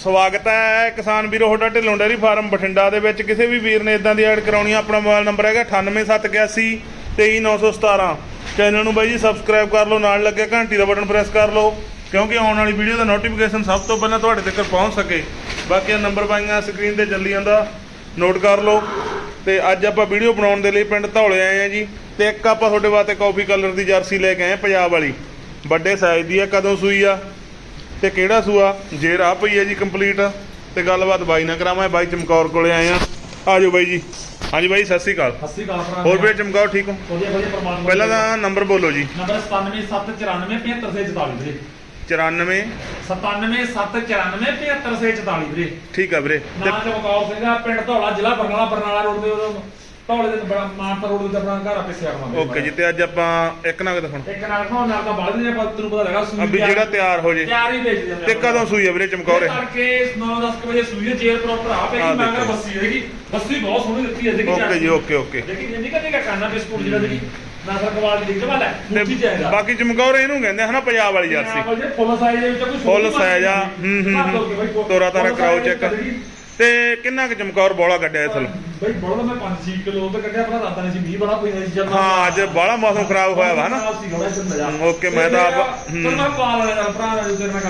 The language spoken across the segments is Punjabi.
ਸਵਾਗਤ ਹੈ ਕਿਸਾਨ ਵੀਰੋ, ਤੁਹਾਡਾ ਢਿੱਲੋਂ ਡੇਅਰੀ ਫਾਰਮ ਬਠਿੰਡਾ ਦੇ ਵਿੱਚ। ਕਿਸੇ ਵੀ ਵੀਰ ਨੇ ਇਦਾਂ ਦੀ ਐਡ ਕਰਾਉਣੀ ਆ, ਆਪਣਾ ਮੋਬਾਈਲ ਨੰਬਰ ਹੈਗਾ 98781 23917 ਚੈਨਲ ਨੂੰ ਬਾਈ ਜੀ ਸਬਸਕ੍ਰਾਈਬ ਕਰ ਲਓ, ਨਾਲ ਲੱਗਿਆ ਘੰਟੀ ਦਾ ਬਟਨ ਪ੍ਰੈਸ ਕਰ ਲਓ, ਕਿਉਂਕਿ ਆਉਣ ਵਾਲੀ ਵੀਡੀਓ ਦਾ ਨੋਟੀਫਿਕੇਸ਼ਨ ਸਭ ਤੋਂ ਪਹਿਲਾਂ ਤੁਹਾਡੇ ਤੱਕ ਪਹੁੰਚ ਸਕੇ। ਬਾਕੀ ਨੰਬਰ ਪਾਈਆਂ ਸਕਰੀਨ ਤੇ ਚੱਲੀ ਜਾਂਦਾ ਨੋਟ ਕਰ ਲਓ। ਤੇ ਅੱਜ ਆਪਾਂ ਵੀਡੀਓ ਬਣਾਉਣ ਦੇ ਲਈ ਪਿੰਡ ਧੌਲੇ ਆਏ ਆ ਜੀ। ਤੇ ਇੱਕ ਆਪਾਂ ਤੁਹਾਡੇ ਵਾਸਤੇ ਕਾਫੀ ਕਲਰ ਦੀ ਜਰਸੀ ਲੈ ਕੇ ਆਏ ਪੰਜਾਬ ਵਾਲੀ। ਵੱਡੇ ਸਾਈਜ਼ ਦੀ ਆ, ਕਦੋਂ ਸੂਈ ਆ? ਤੇ ਕਿਹੜਾ ਸੂਆ? ਜੇਰ ਆ ਪਈ ਹੈ ਜੀ ਕੰਪਲੀਟ ਤੇ ਗੱਲਬਾਤ ਬਾਈ ਨਾਲ ਕਰਾਵਾਂ ਬਾਈ ਚਮਕੌਰ ਕੋਲੇ ਆਏ ਆ। ਆਜੋ ਬਾਈ ਜੀ। ਹਾਂਜੀ ਬਾਈ ਸਤਿ ਸ਼੍ਰੀ ਅਕਾਲ। ਸਤਿ ਸ਼੍ਰੀ ਅਕਾਲ ਭਰਾ ਹੋਰ ਵੀਰੇ ਚਮਕੌਰ ਠੀਕ ਹੋ? ਵਧੀਆ ਵਧੀਆ ਪਰਮਾਤਮਾ ਪਹਿਲਾਂ ਤਾਂ ਨੰਬਰ ਬੋਲੋ ਜੀ। ਨੰਬਰ 9779475744 ਵੀਰੇ। 94 9779475744 ਵੀਰੇ। ਠੀਕ ਆ ਵੀਰੇ। ਤੇ ਨਾਂ ਚਮਕੌਰ ਸਿੰਘਾ ਪਿੰਡ ਧੌਲਾ ਜ਼ਿਲ੍ਹਾ ਬਰਨਾਲਾ ਬਰਨਾਲਾ ਰੋਡ ਦੇ ਉਦੋਂ। ਧੌਲੇ ਦੇ ਬੜਾ ਮਾਨਪੁਰ ਰੋਡ ਦੇ ਆਪਣਾ ਘਰ ਆਪੇ ਸਿਆਣਾ ਓਕੇ ਜੀ ਤੇ ਅੱਜ ਆਪਾਂ ਇੱਕ ਨਗ ਦਿਖਾਉਣ ਇੱਕ ਨਾਲ ਖਾਉ ਨਾਲ ਤਾਂ ਬਲਦ ਨੇ ਪਰ ਤੈਨੂੰ ਪਤਾ ਲੱਗਾ ਸੂਈ ਅਭੀ ਜਿਹੜਾ ਤਿਆਰ ਹੋ ਜੇ। ਤਿਆਰ ਹੀ ਵੇਚਦੇ ਤੇ ਕਦੋਂ ਸੂਈ ਆ ਵੀਰੇ ਚਮਕੌਰ? ਇਹ? ਕਰਕੇ 9-10 ਵਜੇ ਸੂਈ ਦੇ ਜੇਰ ਪ੍ਰੋਪਰ ਆ ਪਈ ਆਹ ਮੈਂ ਦੇਖੋ। ਬੱਸੀ ਹੈਗੀ ਬੱਸੀ ਬਹੁਤ ਸੋਹਣੀ ਦਿੱਤੀ ਹੈ ਦੇਖੀ ਓਕੇ ਜੀ ਓਕੇ ਓਕੇ। ਦੇਖੀ ਜਿੰਨੀ ਕਦੇ ਕਾ ਕਾਨਾ ਬਿਸਕੁਟ ਜਿਹੜਾ ਦੇਖੀ ਨਾਸਰ ਕਵਾਲ ਦੀ ਦੇਖ ਵਾਲਾ ਤੇ ਮੁੱਠੀ ਜਾਏਗਾ ਬਾਕੀ ਚਮਕੌਰ ਇਹਨੂੰ ਕਹਿੰਦੇ ਹਨਾ ਪੰਜਾਬ ਵਾਲੀ ਜਰਸੀ। ਫੁੱਲ ਸਾਈਜ਼ ਦੇ ਵਿੱਚ ਕੋਈ ਫੁੱਲ ਸਾਈਜ਼ ਆ। ਹੂੰ ਹੂੰ ਹੂੰ। ਤੋਰਾ ਤਾਰਾ ਕਰਾਓ ਚੈੱਕ। ਤੇ ਕਿੰਨਾ ਕੁ ਚਮਕੌਰ ਬੋਲਾ ਕੱਢਿਆ ਇਸ ਬਈ ਬੜਾ ਮੈਂ 5-6 ਕਿਲੋ ਤੇ ਕੱਢਿਆ ਆਪਣਾ ਰਾਤਾਂ ਨੇ ਸੀ ਮੀਂਹ ਬੜਾ ਪਈ ਸੀ ਜਦ ਹਾਂ ਅੱਜ ਬਾਹਲਾ ਮੌਸਮ ਖਰਾਬ ਹੋਇਆ ਵਾ ਹਨਾ ਓਕੇ, ਮੈਂ ਤਾਂ ਆਪ-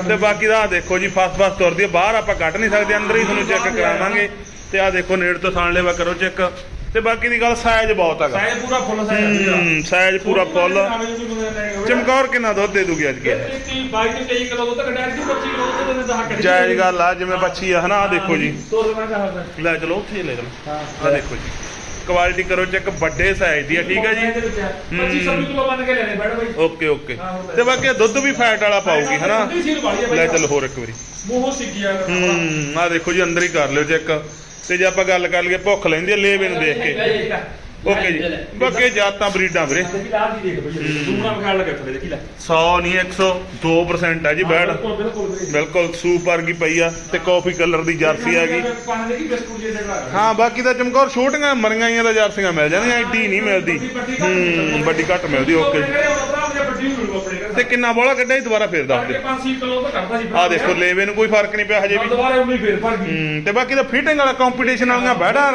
ਤੇ ਬਾਕੀ ਦਾ ਆਹ ਦੇਖੋ ਜੀ ਫਸ ਫਸ ਤੁਰਦੀ ਹੈ ਬਾਹਰ ਆਪਾਂ ਕੱਢ ਨਹੀਂ ਸਕਦੇ ਅੰਦਰ ਹੀ ਤੁਹਾਨੂੰ ਚੈੱਕ ਕਰਾਵਾਂਗੇ। ਤੇ ਆਹ ਦੇਖੋ ਨੇੜ ਤੋਂ ਥਾਣ ਲੈਵਾ ਕਰੋ ਚੈੱਕ ਤੇ ਬਾਕੀ ਦੀ ਗੱਲ ਸਾਈਜ਼ ਬਹੁਤ ਹੈਗਾ। ਸਾਈਜ਼ ਪੂਰਾ ਫੁੱਲ ਸਾਈਜ਼ ਹੂੰ ਸਾਈਜ਼ ਪੂਰਾ ਫੁੱਲ ਚਮਕੌਰ ਕਿੰਨਾ ਦੁੱਧ ਦੇ ਦੂਗੀ ਅੱਜ ਕੇ? 22 ਤੇ 23 ਕਿਲੋ ਦੁੱਧ ਕੱਢਿਆ ਸੀ 25 ਕਿਲੋ ਜਾਇਜ਼ ਗੱਲ ਆ ਜਿਵੇਂ ਬੱਚੀ ਆ ਹਨਾ ਦੇਖੋ ਜੀ। ਲੈ ਚਲੋ ਉੱਥੇ ਲੈ ਚਲੋ ਹਾਂ ਆਹ ਦੇਖੋ ਜੀ। ਕੁਆਲਿਟੀ ਕਰੋ ਚੈੱਕ ਵੱਡੇ ਸਾਈਜ਼ ਦੀ ਆ ਠੀਕ ਹੈ ਜੀ? 25 26 ਕਿਲੋ ਬਣ ਕੇ ਲੈਣੇ ਬੈਠ ਬਈ। Okay okay. ਤੇ ਬਾਕੀ ਦੁੱਧ ਵੀ ਫੈਟ ਵਾਲਾ ਪਾਉਗੀ ਹਨਾ? ਲੈ ਚਲੋ ਹੋਰ ਇੱਕ ਵਾਰੀ। ਮੂੰਹੋਂ ਸਿੱਗਿਆ ਹੂੰ ਆ ਦੇਖੋ ਜੀ ਅੰਦਰ ਹੀ ਕਰ ਲਿਓ ਚੈੱਕ ਤੇ ਜੇ ਆਪਾਂ ਗੱਲ ਕਰ ਲਈਏ ਭੁੱਖ ਲੈਂਦੀ ਆ ਲੇਵੇ ਨੂੰ ਦੇਖ ਕੇ। ਓਕੇ ਜੀ। ਬਾਕੀ ਜਾਤਾਂ ਬਰੀਡਾਂ ਵੀਰੇ। ਦੇਖੀ ਲਾ ਦੀ ਦੇਖ ਬਈ ਦੂਣਾ ਵਿਖਾੜ ਲੱਗਾ ਥੋੜੇ ਦੇਖੀ ਲੈ? 100 ਨਹੀਂ 102% ਆ ਜੀ ਬੈੜ ਬਿਲਕੁਲ ਬਿਲਕੁਲ। ਬਿਲਕੁਲ ਸੂਪ ਵਰਗੀ ਪਈ ਆ ਤੇ ਕਾਫੀ ਕਲਰ ਦੀ ਜਰਸੀ ਆ ਗਈ। ਪਾਣੀ ਦੇਖੀ ਬਿਸਕੁਟ ਜੇ ਜਿਹੜਾ ਹਾਂ ਬਾਕੀ ਤਾਂ ਚਮਕੌਰ ਛੋਟੀਆਂ ਮਰੀਆਂ ਦਾ ਜਰਸੀਆਂ ਮਿਲ ਜਾਂਦੀਆਂ ਐਡੀ ਨਹੀਂ ਮਿਲਦੀ। ਹੂੰ ਵੱਡੀ ਘੱਟ ਮਿਲਦੀ ਓਕੇ। ਤੇ ਕਿੰਨਾ ਬੋਲਾ ਕੱਢਿਆ ਜੀ ਦੁਬਾਰਾ ਫੇਰ ਦੱਸ ਦੇ 5 ਕਿਲੋ ਤਾਂ ਕਰਦਾ ਸੀ ਆ ਦੇਖੋ ਲੇਵੇ ਨੂੰ ਕੋਈ ਫ਼ਰਕ ਨਹੀਂ ਪਿਆ ਹਜੇ ਵੀ। ਦੁਬਾਰਾ ਉਨੀ ਫੇਰ ਭਰ ਗਈ। ਹੂੰ ਤੇ ਬਾਕੀ ਤਾਂ ਫਿਟਿੰਗ ਵਾਲਾ ਕੰਪੀਟੀਸ਼ਨ ਵਾਲੀਆਂ ਬੈੜਾ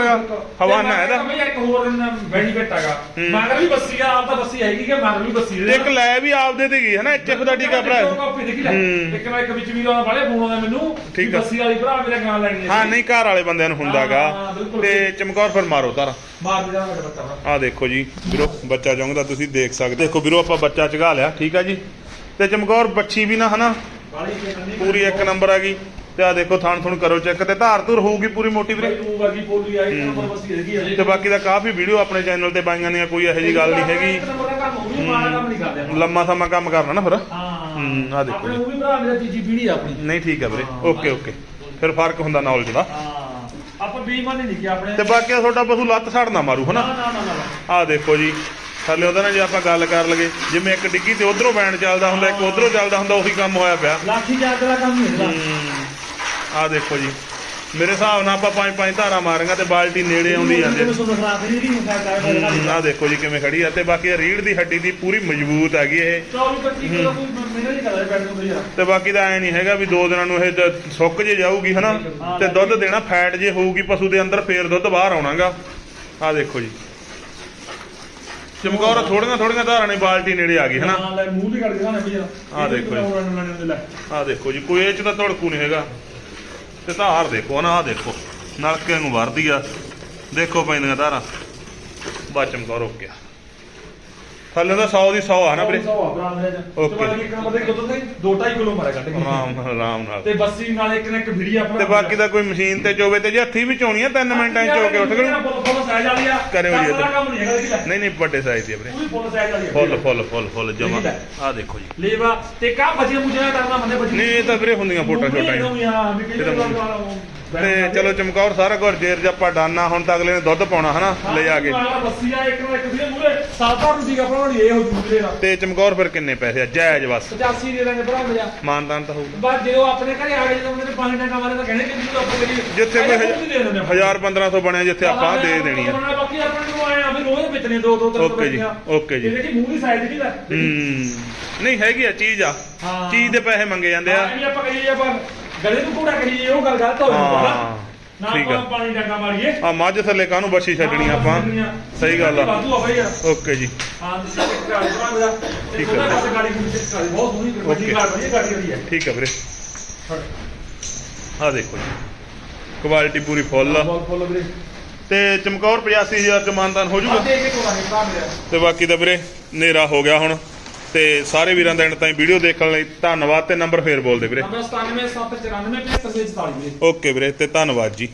ਹਵਾਨਾ ਇਹਦਾ। ਇੱਕ ਹੋਰ ਬੈਨੀਫਿਟ ਹੈਗਾ। ਮਗਰ ਵੀ ਬੱਸੀ ਆ ਆਪ ਤਾਂ ਬੱਸੀ ਹੈਗੀ ਕਿ ਮਗਰ ਵੀ ਬੱਸੀ ਤੇ ਇੱਕ ਲੈ ਵੀ ਆਪਦੇ ਤੇ ਗਈ ਹੈ ਨਾ ਐਚਐਫ ਦਾ ਟੀਕਾ ਭਰਾ ਕਾਪੀ ਦੇਖੀ ਲੈ। ਹੂੰ। ਇੱਕ ਮੈਂ ਇੱਕ ਵਿੱਚ ਵੀ ਵਾਲੇ ਫੋਨ ਆਉਂਦਾ ਮੈਨੂੰ ਠੀਕ ਵੀ ਆ। ਬੱਸੀ ਵਾਲੀ ਭਰਾ ਮੇਰੇ ਗਾਂ ਲੈਣੀ ਹੈ। ਹਾਂ ਨਹੀਂ ਘਰ ਵਾਲੇ ਬੰਦਿਆਂ ਨੂੰ ਹੁੰਦਾਗਾ ਹਾਂ, ਬਿਲਕੁਲ। ਤੇ ਚਮਕੌਰ ਫਿਰ ਮਾਰੋ ਤਾਰਾ। ਮਾਰ ਆ ਦੇਖੋ ਜੀ ਵੀਰੋ ਬੱਚਾ ਚੁੰਗਦਾ ਤੁਸੀਂ ਦੇਖ ਸਕਦੇ। ਦੇਖੋ ਵੀਰੋ ਆਪਾਂ ਬੱਚਾ ਚਗਾ ਲਿਆ ਠੀਕ ਆ ਜੀ? ਤੇ ਚਮਕੌਰ ਬੱਚੀ ਵੀ ਨਾ ਹਨਾ? ਪੂਰੀ ਇੱਕ ਨੰਬਰ ਆ ਗਈ। ਤੇ ਆ ਦੇਖੋ ਥਾਣ ਥੁਣ ਕਰੋ ਚੈੱਕ ਤੇ ਧਾਰ ਧੁਰ ਹੋਊਗੀ ਪੂਰੀ ਮੋਟੀ ਵੀਰੇ? ਤੂੰ ਵਰਗੀ ਬੋਲੀ ਆਈ ਤਾਂ ਨੰਬਰ ਬੱਸੀ ਹੈਗੀ ਅਜੇ ਤੇ ਬਾਕੀ ਦਾ ਕਾਫੀ ਵੀਡੀਓ ਆਪਣੇ ਚੈਨਲ ਤੇ ਪਾਈਆਂ ਨੇ ਕੋਈ ਇਹੋ ਜੀ ਗੱਲ ਨਹੀਂ ਹੈਗੀ। ਲੰਮਾ ਸਮਾਂ ਕੰਮ ਕਰਨਾ ਨਾ ਫਿਰ। ਹਾਂ। ਆਹ ਦੇਖੋ ਆਪਣੇ ਜੀ। ਉਹ ਵੀ ਭਰਾ ਮੇਰਾ ਤੀਜੀ ਪੀੜੀ ਆ ਆਪਣੀ। ਨਹੀਂ ਠੀਕ ਆ ਵੀਰੇ। Okay okay. ਫਿਰ ਫ਼ਰਕ ਹੁੰਦਾ ਨੌਲੇਜ ਦਾ। ਆਪਾਂ ਬੇਈਮਾਨੀ ਨਹੀਂ ਕਿ ਆਪਣੇ। ਤੇ ਬਾਕੀ ਤੁਹਾਡਾ ਪਸ਼ੂ ਲੱਤ ਛੜ ਨਾ ਮਾਰੂ ਨਾ ਹਨਾ ਨਾ ਨਾ ਨਾ। ਆ ਦੇਖੋ ਜੀ ਥੱਲੇ ਉਹਦਾ ਨਾਲ ਜੇ ਆਪਾਂ ਗੱਲ ਕਰ ਲਗੇ ਜਿਵੇਂ ਇੱਕ ਡਿੱਗੀ ਤੇ ਉਧਰੋਂ ਬੈਂਡ ਚੱਲਦਾ ਹੁੰਦਾ ਇੱਕ ਉਧਰੋਂ ਚੱਲਦਾ ਹੁੰਦਾ ਉਹੀ ਕੰਮ ਹੋਇਆ ਪਿਆ। ਲਾਠੀ ਚਾਰਜ ਦਾ ਕੰਮ ਨਹੀਂ ਹੁੰਦਾ। ਆ ਦੇਖੋ ਜੀ। ਮੇਰੇ ਹਿਸਾਬ ਨਾਲ ਆਪਾਂ ਪੰਜ ਪੰਜ ਧਾਰਾਂ ਮਾਰਾਂਗੇ ਤੇ ਬਾਲਟੀ ਨੇੜੇ ਆਉਂਦੀ ਜਾਂਦੇ ਹੂੰ, ਆਹ ਦੇਖੋ ਜੀ ਕਿਵੇਂ ਖੜੀ ਆ ਤੇ ਬਾਕੀ ਰੀੜ ਦੀ ਹੱਡੀ ਦੀ ਪੂਰੀ ਮਜ਼ਬੂਤ ਹੈਗੀ ਇਹ। 24 25 ਕਿਲੋ ਕੋਈ ਮੈਨੂੰ ਨਹੀਂ ਕਰਦਾ ਬੈਠ ਨੂੰ ਯਾਰ ਤੇ ਬਾਕੀ ਦਾ ਐ ਨਹੀਂ ਹੈਗਾ ਵੀ ਦੋ ਦਿਨਾਂ ਨੂੰ ਇਹ ਸੁੱਕ ਜੇ ਜਾਊਗੀ ਹਨਾ? ਤੇ ਦੁੱਧ ਦੇਣਾ ਫੈਟ ਜੇ ਹੋਊਗੀ ਪਸ਼ੂ ਦੇ ਅੰਦਰ ਫੇਰ ਦੁੱਧ ਬਾਹਰ ਆਉਣਾਗਾ। ਆ ਦੇਖੋ ਜੀ। ਚਮਕੌਰ ਥੋੜੀਆਂ ਥੋੜੀਆਂ ਧਾਰਾਂ ਨੇ ਬਾਲਟੀ ਨੇੜੇ ਆ ਗਈ ਹਨਾ? ਆਹ ਦੇਖੋ ਜੀ। ਆ ਦੇਖੋ ਜੀ ਕੋਈ ਇਹ ਚ ਤਾਂ ਧੜਕੂ ਨਹੀਂ ਹੈਗਾ। ਤੇ ਧਾਰ ਦੇਖੋ ਨਾ ਆ ਦੇਖੋ, ਨਲਕੇ ਨੂੰ ਵਰਦੀ ਆ। ਦੇਖੋ ਪੈਂਦੀਆਂ ਧਾਰਾਂ ਬਾ ਚਮਕੌਰ ਗਿਆ ਥੱਲੇ ਦਾ 100 ਦੀ 100 ਆ ਨਾ ਵੀਰੇ। ਓਕੇ। ਓਕੇ। ਇੱਕ ਨੰਬਰ ਦੇ ਦੁੱਧ ਦੇ 2.5 ਕਿਲੋ ਮਾਰਿਆ ਕੱਢ ਕੇ। ਆਰਾਮ ਨਾਲ ਆਰਾਮ ਨਾਲ। ਤੇ ਬੱਸੀ ਨਾਲ ਇੱਕ ਨੇ ਇੱਕ ਵੀੜੀ ਆਪਣਾ। ਤੇ ਬਾਕੀ ਦਾ ਕੋਈ ਮਸ਼ੀਨ ਤੇ ਚੋਵੇ ਤੇ ਜੇ ਹੱਥੀ ਵੀ ਚੋਣੀ ਆ 3 ਮਿੰਟਾਂ ਚ ਚੋ ਕੇ ਉੱਠ ਗਏ। ਆ। ਕਰਿਓ ਜੀ। ਕੰਮ ਨਹੀਂ ਨਹੀਂ ਨਹੀਂ ਵੱਡੇ ਸਾਈਜ਼ ਦੀ ਆ ਵੀਰੇ। ਫੁੱਲ ਆ। ਫੁੱਲ ਫੁੱਲ ਫੁੱਲ ਜਮਾ। ਹੈ। ਆ ਦੇਖੋ ਜੀ। ਲੇਵਾ ਤੇ ਕਾ ਬਚੇ ਮੁਝੇ ਕਰਨਾ ਮੰਨੇ ਬਚੇ ਨਹੀਂ ਇਹ ਤਾਂ ਵੀਰੇ ਹੁੰਦੀਆਂ ਫੋਟੋ ਛੋਟਾਂ ਹੀ ਹਾਂ ਤਾਂ ਚਲੋ ਚਮਕੌਰ ਸਾਰਾ ਕੁਝ ਜੇਰ ਜ ਆਪਾਂ ਡਾਨਾ ਹੁਣ ਤਾਂ ਅਗਲੇ ਨੇ ਦੁੱਧ ਪਾਉਣਾ ਹਨਾ ਲੈ ਕੇ। ਬੱਸੀ ਆ ਇੱਕ ਨੂੰ ਇੱਕ ਦੀ ਮੂਰੇ ਸਾਦਾ ਨੂੰ ਦੀ ਆਪਣਾ ਇਹ ਹੋ ਜੂਲੇ ਦਾ ਤੇ ਚਮਕੌਰ ਫਿਰ ਕਿੰਨੇ ਪੈਸੇ ਆ? ਜਾਇਜ਼ ਬਸ। 85 ਦੇ ਦਾਂਗੇ ਭਰਾ ਮੇਰਾ ਮਾਨਦਾਨ ਤਾਂ ਹੋਊਗਾ। ਬਸ ਜੇ ਉਹ ਆਪਣੇ ਘਰੇ ਆ ਗਏ ਜਦੋਂ ਉਹਨੇ ਪਾਣੀ ਟਾਂਗਾ ਵਾਲੇ ਤਾਂ ਕਹਿੰਦੇ ਕਿ ਤੂੰ ਆਪਣੇ ਕਰੀ ਜਿੱਥੇ ਕੋਈ ਹਜ਼ਾਰ 1500 ਬਣਿਆ ਜਿੱਥੇ ਆਪਾਂ ਦੇ ਦੇਣੀ ਆ। ਬਾਕੀ ਆਪਣੇ ਨੂੰ ਆਏ ਆ ਵੀ ਰੋਜ਼ ਵੇਚਣੇ ਦੋ ਦੋ ਤਿੰਨ ਓਕੇ ਜੀ, ਓਕੇ ਜੀ। ਇਹ ਜਿਹੜੀ ਮੂੰਹ ਦੀ ਸਾਈਜ਼ ਦੀ ਲੈ ਹੂੰ। ਨਹੀਂ ਹੈਗੀ ਆ ਚੀਜ਼ ਆ। ਚੀਜ਼ ਦੇ ਪੈਸੇ ਮੰਗੇ ਜਾਂਦੇ ਆ। ਇਹ ਵੀ ਆਪਾਂ ਕਹੀਏ ਆਪਾਂ ਗਲੇ ਨੂੰ ਕੋੜਾ ਕਰੀ ਉਹ ਗੱਲ ਗਲਤ ਹੋ ਜਾਂਦੀ ਹਾਂ, ਨਾ। ਠੀਕ ਆ। ਆਪਾਂ ਪਾਣੀ ਡੰਗਾ ਮਾਰੀਏ। ਆ ਮੱਝ ਥੱਲੇ ਕਾਹਨੂੰ ਬੱਛੀ ਛੱਡਣੀ ਆਪਾਂ? ਸਹੀ ਗੱਲ ਆ। ਵਾਧੂ ਆ ਬਈ ਯਾਰ ਓਕੇ ਜੀ। ਹਾਂ ਤੇ ਇੱਕ ਗਾੜੀ ਬਣਾ ਮੇਰਾ ਠੀਕ। ਹੈ ਪਾਸੇ ਗਾੜੀ ਨੂੰ ਚੈੱਕ ਕਰੀ ਬਹੁਤ ਸੋਹਣੀ ਵੱਡੀ Okay. ਗਾੜੀ ਵਧੀਆ ਗਾੜੀ ਹੋਈ ਹੈ ਠੀਕ ਆ ਵੀਰੇ। ਆ ਦੇਖੋ ਜੀ। ਕੁਆਲਿਟੀ ਪੂਰੀ ਫੁੱਲ ਆ। ਬਹੁਤ ਫੁੱਲ ਵੀਰੇ। ਤੇ ਚਮਕੌਰ 85000 ਚ ਮਾਨਦਾਨ ਹੋ ਜਾਊਗਾ ਦੇ ਕੇ ਕੋਲਾ ਨਹੀਂ ਪਾ ਮੇਰਾ। ਤੇ ਬਾਕੀ ਦਾ ਵੀਰੇ ਹਨੇਰਾ ਹੋ ਗਿਆ ਹੁਣ। ਤੇ ਸਾਰੇ ਵੀਰਾਂ ਦਾ ਐਂਡ ਤਾਈਂ ਵੀਡੀਓ ਦੇਖਣ ਲਈ ਧੰਨਵਾਦ ਤੇ ਨੰਬਰ ਫੇਰ ਬੋਲ ਦੇ ਵੀਰੇ। ਨੰਬਰ 97 794 75 44 ਵੀਰੇ। ਓਕੇ ਵੀਰੇ ਤੇ ਧੰਨਵਾਦ ਜੀ।